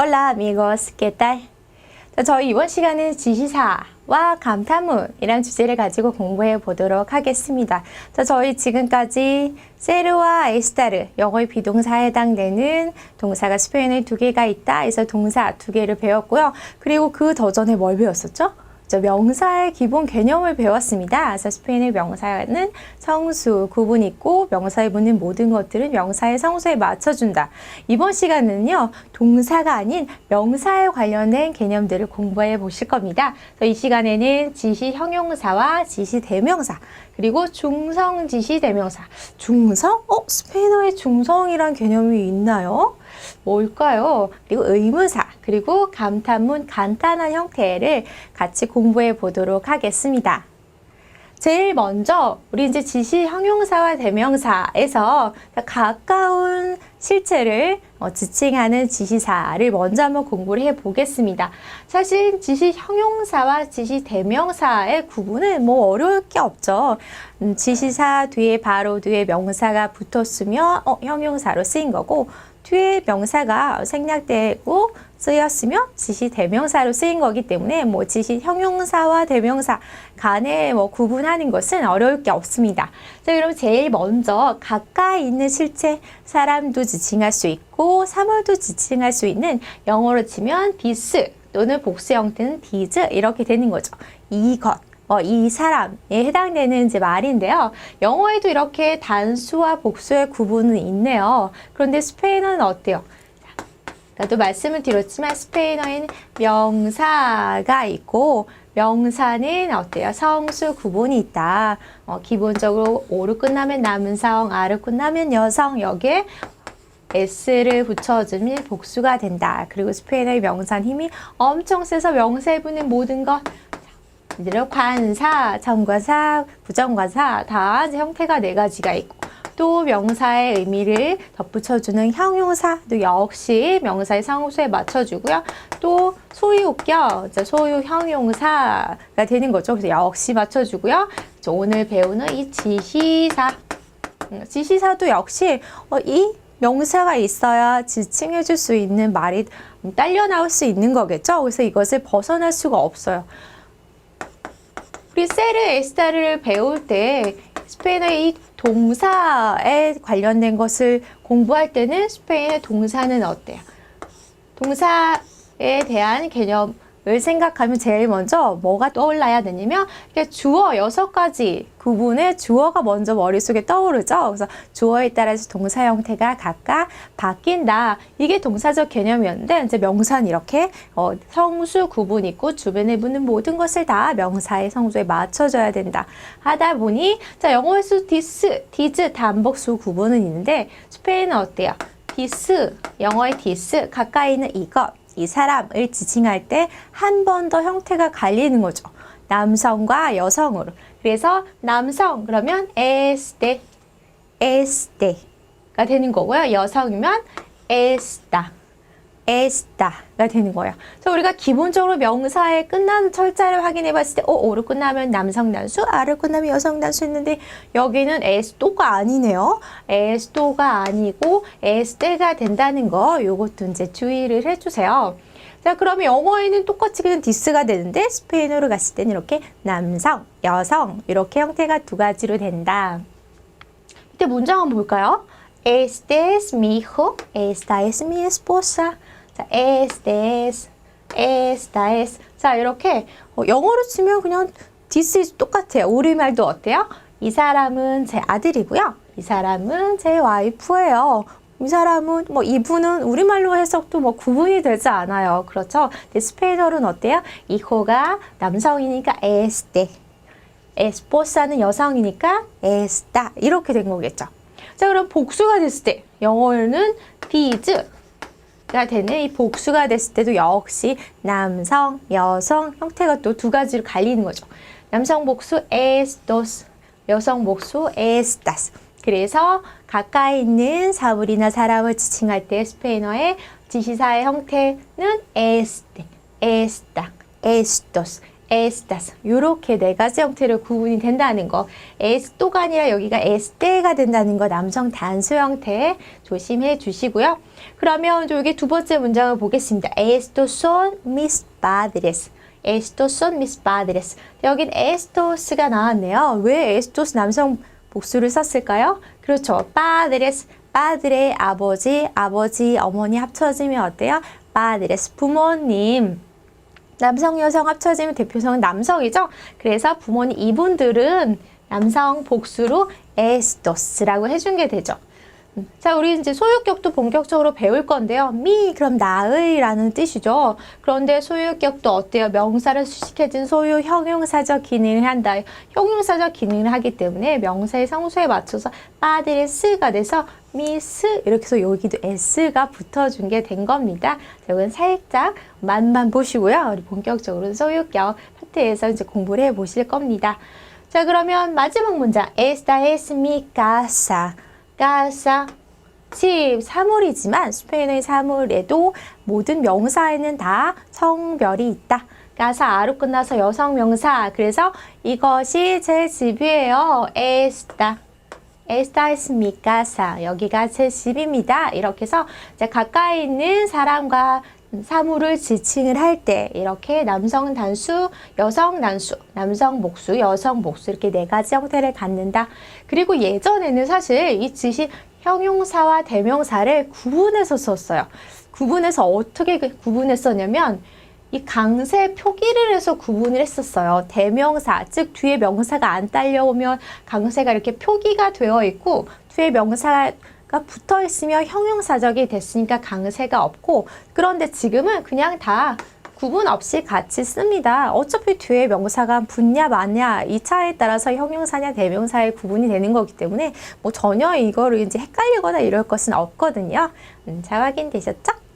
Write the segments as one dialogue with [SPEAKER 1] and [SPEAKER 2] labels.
[SPEAKER 1] Hola amigos, ¿qué tal? 자, 저희 이번 시간은 지시사와 감탄문이란 주제를 가지고 공부해 보도록 하겠습니다. 자, 저희 지금까지 세르와 에스타르, 영어의 비동사에 해당되는 동사가 스페인에 두 개가 있다. 그래서 동사 두 개를 배웠고요. 그리고 그 더 전에 뭘 배웠었죠? 저 명사의 기본 개념을 배웠습니다. 그래서 스페인의 명사는 성수, 구분 있고 명사에 붙는 모든 것들은 명사의 성수에 맞춰준다. 이번 시간은요, 동사가 아닌 명사에 관련된 개념들을 공부해 보실 겁니다. 그래서 이 시간에는 지시 형용사와 지시 대명사, 그리고 중성 지시 대명사. 중성? 어, 스페인어에 중성이란 개념이 있나요? 뭘까요? 그리고 의문사, 그리고 감탄문 간단한 형태를 같이 공부해 보도록 하겠습니다. 제일 먼저 우리 이제 지시 형용사와 대명사에서 가까운 실체를 어, 지칭하는 지시사를 먼저 한번 공부를 해 보겠습니다. 사실 지시 형용사와 지시 대명사의 구분은 뭐 어려울 게 없죠. 음, 지시사 뒤에 바로 뒤에 명사가 붙었으면 어, 형용사로 쓰인 거고 뒤에 명사가 생략되고 쓰였으면 지시 대명사로 쓰인 거기 때문에 뭐 지시 형용사와 대명사 간에 뭐 구분하는 것은 어려울 게 없습니다. 자, 그럼 제일 먼저 가까이 있는 실체 사람도 지칭할 수 있고 사물도 지칭할 수 있는 영어로 치면 디스 또는 복수 형태는 디즈 이렇게 되는 거죠. 이것 어, 이 사람에 해당되는 이제 말인데요. 영어에도 이렇게 단수와 복수의 구분은 있네요. 그런데 스페인어는 어때요? 나도 말씀을 드렸지만 스페인어에는 명사가 있고 명사는 어때요? 성수 구분이 있다. 어, 기본적으로 오로 끝나면 남성, 아로 끝나면 여성 여기에 s를 붙여주면 복수가 된다. 그리고 스페인어의 명사는 힘이 엄청 세서 명사에 붙는 모든 것 이대로 관사, 정과사, 부정과사 다 형태가 네 가지가 있고 또 명사의 의미를 덧붙여주는 형용사도 역시 명사의 상호수에 맞춰주고요. 또 소유격, 소유 형용사가 되는 거죠. 그래서 역시 맞춰주고요. 오늘 배우는 이 지시사, 음, 지시사도 역시 어, 이 명사가 있어야 지칭해 줄 수 있는 말이 딸려 나올 수 있는 거겠죠. 그래서 이것을 벗어날 수가 없어요. 우리 세르 에스타를 배울 때 스페인어의 이 동사에 관련된 것을 공부할 때는 스페인의 동사는 어때요? 동사에 대한 개념 을 생각하면 제일 먼저 뭐가 떠올라야 되냐면 주어 여섯 가지 구분의 주어가 먼저 머릿속에 떠오르죠. 그래서 주어에 따라서 동사 형태가 각각 바뀐다. 이게 동사적 개념이었는데 이제 명사는 이렇게 어, 성수 구분 있고 주변에 붙는 모든 것을 다 명사의 성수에 맞춰줘야 된다. 하다 보니 자 영어에서 디스, 디즈 단복수 구분은 있는데 스페인은 어때요? 디스, 영어의 디스 가까이 있는 이것 이 사람을 지칭할 때 한 번 더 형태가 갈리는 거죠. 남성과 여성으로. 그래서 남성 그러면 este, este가 되는 거고요. 여성이면 esta, esta가 되는 거예요. 그래서 우리가 기본적으로 명사에 끝나는 철자를 확인해 봤을 때, 어, 오로 끝나면 남성 단수, 아로 끝나면 여성 단수 했는데, 여기는 esto가 아니네요. esto가 아니고, este가 된다는 거, 요것도 이제 주의를 해주세요. 자, 그러면 영어에는 똑같이 그냥 디스가 되는데, 스페인어로 갔을 때는 이렇게 남성, 여성, 이렇게 형태가 두 가지로 된다. 이때 문장 한번 볼까요? Este es mi hijo, esta es mi esposa. 자, es, esta es. 자, 이렇게 어, 영어로 치면 그냥 this is 똑같아요. 우리말도 어때요? 이 사람은 제 아들이고요. 이 사람은 제 와이프예요. 이 사람은 뭐 이분은 우리말로 해석도 뭐 구분이 되지 않아요. 그렇죠? 스페인어는 어때요? 이호가 남성이니까 este, esposa는 여성이니까 esta 이렇게 된 거겠죠. 자, 그럼 복수가 됐을 때 영어는 these 가 되는 이 복수가 됐을 때도 역시 남성, 여성 형태가 또 두 가지로 갈리는 거죠. 남성 복수 estos, 여성 복수 estas. 그래서 가까이 있는 사물이나 사람을 지칭할 때 스페인어의 지시사의 형태는 este, esta, estas 이렇게 네 가지 형태로 구분이 된다는 거 esto가 아니라 여기가 este가 된다는 거 남성 단수 형태 조심해 주시고요. 그러면 여기 두 번째 문장을 보겠습니다. Estos son mis padres. Estos son mis padres. 여긴 estos가 나왔네요. 왜 estos 남성 복수를 썼을까요? 그렇죠. padres, padre 아버지, 아버지, 어머니 합쳐지면 어때요? padres 부모님. 남성, 여성 합쳐지면 대표성은 남성이죠. 그래서 부모님 이분들은 남성 복수로 estos라고 해준 게 되죠. 음, 자, 우리 이제 소유격도 본격적으로 배울 건데요. 미, 그럼 나의 라는 뜻이죠. 그런데 소유격도 어때요? 명사를 수식해준 소유 형용사적 기능을 한다. 형용사적 기능을 하기 때문에 명사의 성수에 맞춰서 빠들의 스가 돼서 미스 이렇게 해서 여기도 s가 붙어준 게 된 겁니다. 자, 이건 살짝 맛만 보시고요. 우리 본격적으로 소유격 파트에서 이제 공부를 해 보실 겁니다. 자, 그러면 마지막 문장. Mi casa. Casa. 집, 사물이지만 스페인어의 사물에도 모든 명사에는 다 성별이 있다. 가사 아로 끝나서 여성 명사. 그래서 이것이 제 집이에요. es mi casa. 여기가 제 집입니다. 이렇게 해서 가까이 있는 사람과 사물을 지칭을 할 때 이렇게 남성 단수, 여성 단수, 남성 복수, 여성 복수 이렇게 네 가지 형태를 갖는다. 그리고 예전에는 사실 이 지시 형용사와 대명사를 구분해서 썼어요. 구분해서 어떻게 그- 구분했었냐면 이 강세 표기를 해서 구분을 했었어요. 대명사, 즉 뒤에 명사가 안 딸려오면 강세가 이렇게 표기가 되어 있고 뒤에 명사가 붙어 있으면 형용사적이 됐으니까 강세가 없고 그런데 지금은 그냥 다 구분 없이 같이 씁니다. 어차피 뒤에 명사가 붙냐 마냐 이 차에 따라서 형용사냐 대명사의 구분이 되는 거기 때문에 뭐 전혀 이거를 이제 헷갈리거나 이럴 것은 없거든요. 음, 잘 확인되셨죠?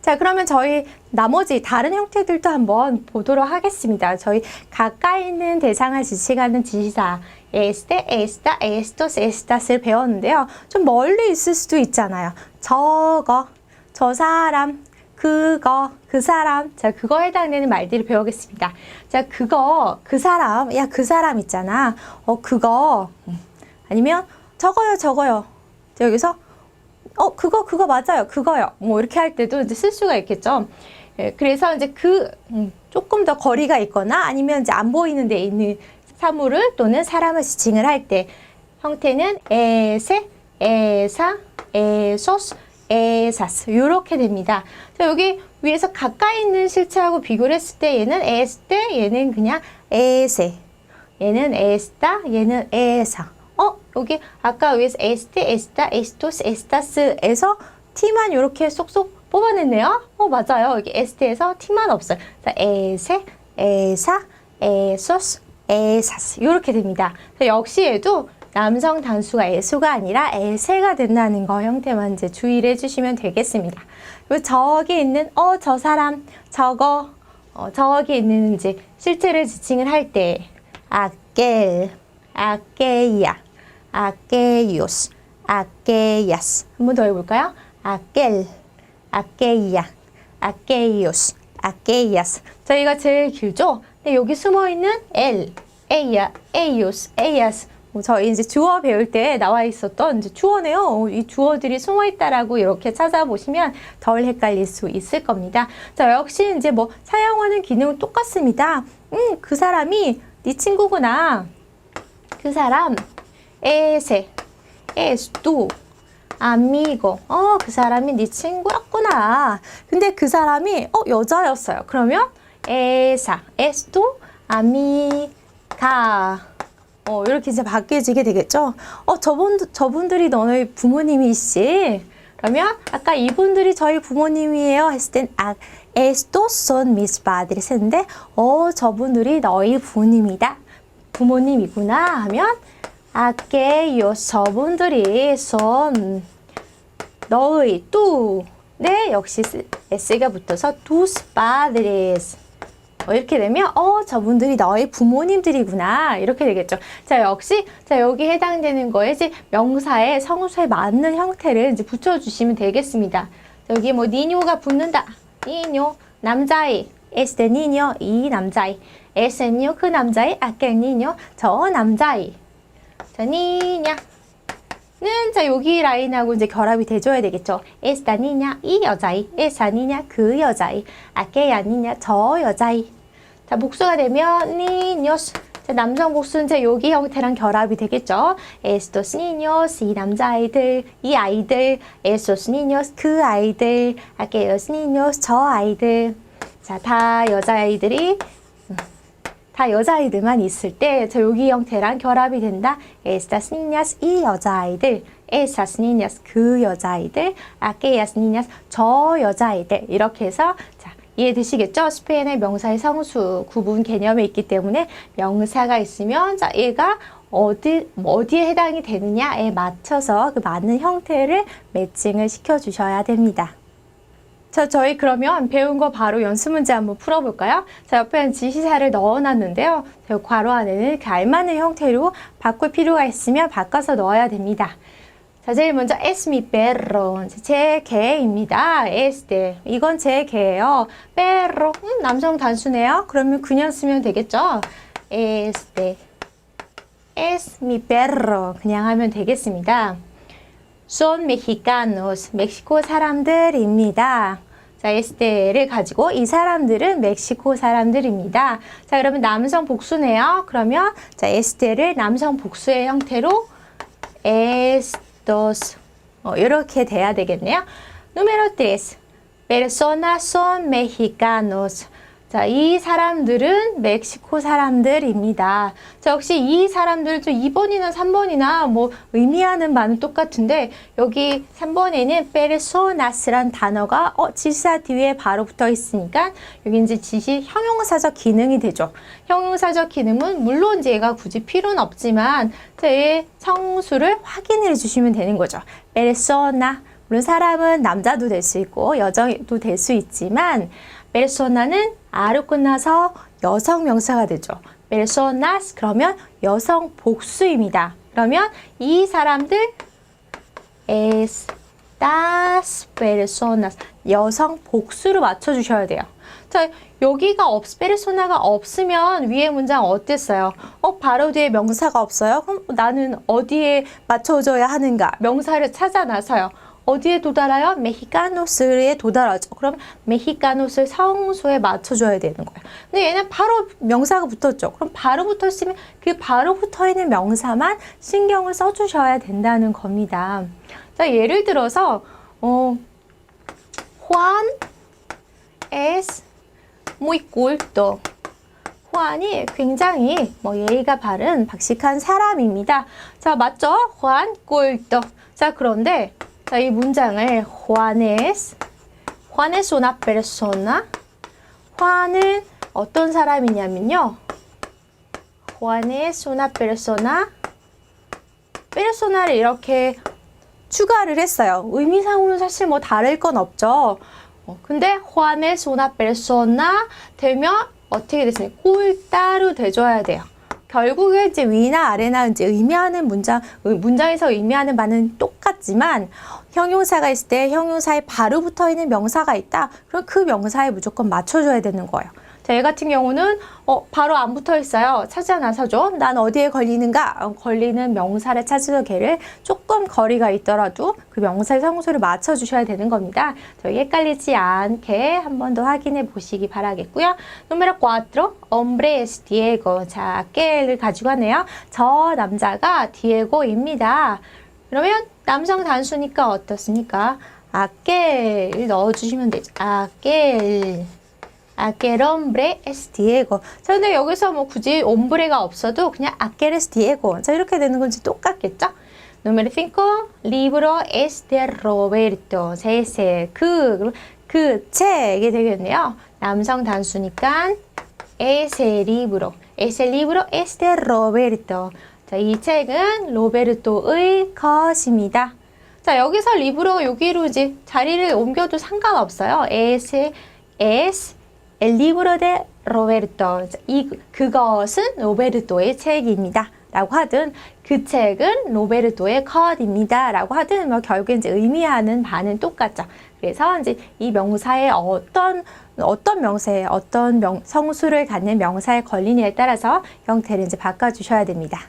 [SPEAKER 1] 자, 그러면 저희 나머지 다른 형태들도 한번 보도록 하겠습니다. 저희 가까이 있는 대상을 지칭하는 지시사 este, esta, estos, estas을 배웠는데요. 좀 멀리 있을 수도 있잖아요. 저거, 저 사람, 그거, 그 사람. 자, 그거에 해당되는 말들을 배우겠습니다. 자, 그거, 그 사람. 야, 그 사람 있잖아. 어, 그거. 음. 아니면 저거요, 저거요. 자, 여기서 어, 그거, 그거 맞아요. 그거요. 뭐, 이렇게 할 때도 이제 쓸 수가 있겠죠. 예, 그래서 이제 그, 음, 조금 더 거리가 있거나 아니면 이제 안 보이는 데 있는 사물을 또는 사람을 지칭을 할 때 형태는 에세, 에사, 에소스, 에사스. 요렇게 됩니다. 자, 여기 위에서 가까이 있는 실체하고 비교를 했을 때 얘는 에스테, 얘는 그냥 에세. 얘는 에스타, 얘는 에사. 어, 여기 아까 위에서 에스테, 에스타, 에스토스, 에스타스에서 T만 이렇게 쏙쏙 뽑아냈네요. 어, 맞아요. 여기 에스테에서 T만 없어요. 자, 에세, 에사, 에소스, 에사스. 이렇게 됩니다. 자, 역시 얘도 남성 단수가 에수가 아니라 에세가 된다는 거 형태만 이제 주의를 해주시면 되겠습니다. 그리고 저기 있는 어, 저 사람, 저거, 어, 저기 있는 이제 실체를 지칭을 할 때, 아깰, 아케이야, 아케이오스, 아케이아스. 한번 더 해볼까요? 아깰, 아케이야, 아케이오스, 아케이아스. 저희가 제일 길죠? 근데 여기 숨어 있는 엘, 에이야, 에이오스, 에이아스. 뭐 저희 이제 주어 배울 때 나와 있었던 이제 주어네요. 어, 이 주어들이 숨어 있다라고 이렇게 찾아보시면 덜 헷갈릴 수 있을 겁니다. 자, 역시 이제 뭐 사용하는 기능은 똑같습니다. 음, 그 사람이 네 친구구나. 그 사람, 에세, 에스투, 아미고. 어, 그 사람이 네 친구였구나. 근데 그 사람이 어, 여자였어요. 그러면 에사, 에스투, 아미가. 어, 이렇게 이제 바뀌어지게 되겠죠? 어, 저분, 저분들이 너의 부모님이시. 그러면 아까 이분들이 저희 부모님이에요 했을 땐 아, estos son mis padres 했는데 어, 저분들이 너희 부모님이다. 부모님이구나 하면 aquellos 저분들이 son 너의 뚜. 네, 역시 s가 붙어서 tus padres. 어, 이렇게 되면 어 저분들이 너의 부모님들이구나 이렇게 되겠죠. 자 역시 자 여기 해당되는 거에 이제 명사의 성수에 맞는 형태를 이제 붙여주시면 되겠습니다. 여기 뭐 니뇨가 붙는다. 니뇨 남자의 este niño 이 남자애. ese niño 그 남자애. aquel 저 남자애. 자, niña. 는, 자, 여기 라인하고 이제 결합이 돼줘야 되겠죠. esta niña, 이 여자애. esa niña, 그 여자애. aquella niña, 저 여자애. 자, 복수가 되면, niños. 자, 남성 복수는 자, 여기 형태랑 결합이 되겠죠. estos niños, 이 남자아이들, 이 아이들. esos niños, 그 아이들. aquellos niños, 저 아이들. 자, 다 여자아이들이 다 여자아이들만 있을 때, 저 여기 형태랑 결합이 된다. Estas niñas, 이 여자아이들. Esas niñas, 그 여자아이들. Aquellas niñas, 저 여자아이들. 이렇게 해서, 자, 이해되시겠죠? 스페인의 명사의 성수 구분 개념에 있기 때문에 명사가 있으면, 자, 얘가 어디, 어디에 해당이 되느냐에 맞춰서 그 맞는 형태를 매칭을 시켜주셔야 됩니다. 자, 저희 그러면 배운 거 바로 연습 문제 한번 풀어볼까요? 자, 옆에는 지시사를 넣어놨는데요. 자, 괄호 안에는 그 알맞는 형태로 바꿀 필요가 있으면 바꿔서 넣어야 됩니다. 자, 제일 먼저 es mi perro. 제 개입니다. este. 이건 제 개예요. perro. 음, 남성 단수네요. 그러면 그냥 쓰면 되겠죠? este. es mi perro. 그냥 하면 되겠습니다. Son mexicanos. 멕시코 사람들입니다. 자, 에스테를 가지고 이 사람들은 멕시코 사람들입니다. 자, 그러면 남성 복수네요. 그러면 자, 에스테를 남성 복수의 형태로 estos 어, 이렇게 돼야 되겠네요. Número 3. Personas son mexicanos. 자, 이 사람들은 멕시코 사람들입니다. 자, 역시 이 사람들 좀 2번이나 3번이나 뭐 의미하는 바는 똑같은데 여기 3번에는 personas란 단어가 어, 지시사 뒤에 바로 붙어 있으니까 여기 이제 지시 형용사적 기능이 되죠. 형용사적 기능은 물론 이제 얘가 굳이 필요는 없지만 제 성수를 확인해 주시면 되는 거죠. persona 물론 사람은 남자도 될 수 있고 여자도 될 수 있지만 페르소나는 아로 끝나서 여성 명사가 되죠. personas 그러면 여성 복수입니다. 그러면 이 사람들 estas personas 여성 복수로 맞춰 주셔야 돼요. 자, 여기가 없, 페르소나가 없으면 위에 문장 어땠어요? 어, 바로 뒤에 명사가 없어요? 그럼 나는 어디에 맞춰줘야 하는가? 명사를 찾아 나서요. 어디에 도달해요? 메히카노스에 도달하죠. 그럼 메히카노스 성수에 맞춰줘야 되는 거예요. 근데 얘는 바로 명사가 붙었죠. 그럼 바로 붙었으면 그 바로 붙어 있는 명사만 신경을 써주셔야 된다는 겁니다. 자, 예를 들어서 어, Juan es muy culto. 호안이 굉장히 뭐 예의가 바른 박식한 사람입니다. 자, 맞죠? 호안 꿀도. 자, 그런데 자, 이 문장을 Juanes, Juanes una persona. Juan은 어떤 사람이냐면요. Juanes una persona. persona를 이렇게 추가를 했어요. 의미상으로는 사실 뭐 다를 건 없죠. 어, 근데 Juanes una persona 되면 어떻게 됐습니까? 꿀따로 돼줘야 돼요. 결국에 이제 위나 아래나 이제 의미하는 문장, 의- 문장에서 의미하는 바는 똑같지만 형용사가 있을 때 형용사에 바로 붙어 있는 명사가 있다. 그럼 그 명사에 무조건 맞춰줘야 되는 거예요. 자, 얘 같은 경우는 어, 바로 안 붙어 있어요. 찾아 나서죠. 난 어디에 걸리는가? 어, 걸리는 명사를 찾으서 걔를 조금 거리가 있더라도 그 명사의 성수를 맞춰주셔야 되는 겁니다. 저희 헷갈리지 않게 한 번 더 확인해 보시기 바라겠고요. Número 4. Hombre es Diego. 자, aquel을 가지고 하네요. 저 남자가 디에고입니다. 그러면 남성 단수니까 어떻습니까? aquel 넣어주시면 되죠. aquel. Aquel hombre es Diego. 자, 근데 여기서 뭐 굳이 옴브레가 없어도 그냥 aquel es Diego. 자, 이렇게 되는 건지 똑같겠죠? Número 5. Libro es de Roberto. 셋에 그, 그 책이 되겠네요. 남성 단수니까 ese libro. ese libro es de Roberto. 자, 이 책은 로베르토의 것입니다. 자, 여기서 리브로 여기로 이제 자리를 옮겨도 상관없어요. ese es el libro de Roberto. 자, 이 그것은 로베르토의 책입니다. 라고 하든 그 책은 로베르토의 컷입니다. 라고 하든 뭐 결국에 이제 의미하는 바는 똑같죠. 그래서 이제 이 명사에 어떤 어떤 명사에 어떤 명, 성수를 갖는 명사에 걸리냐에 따라서 형태를 이제 바꿔 주셔야 됩니다.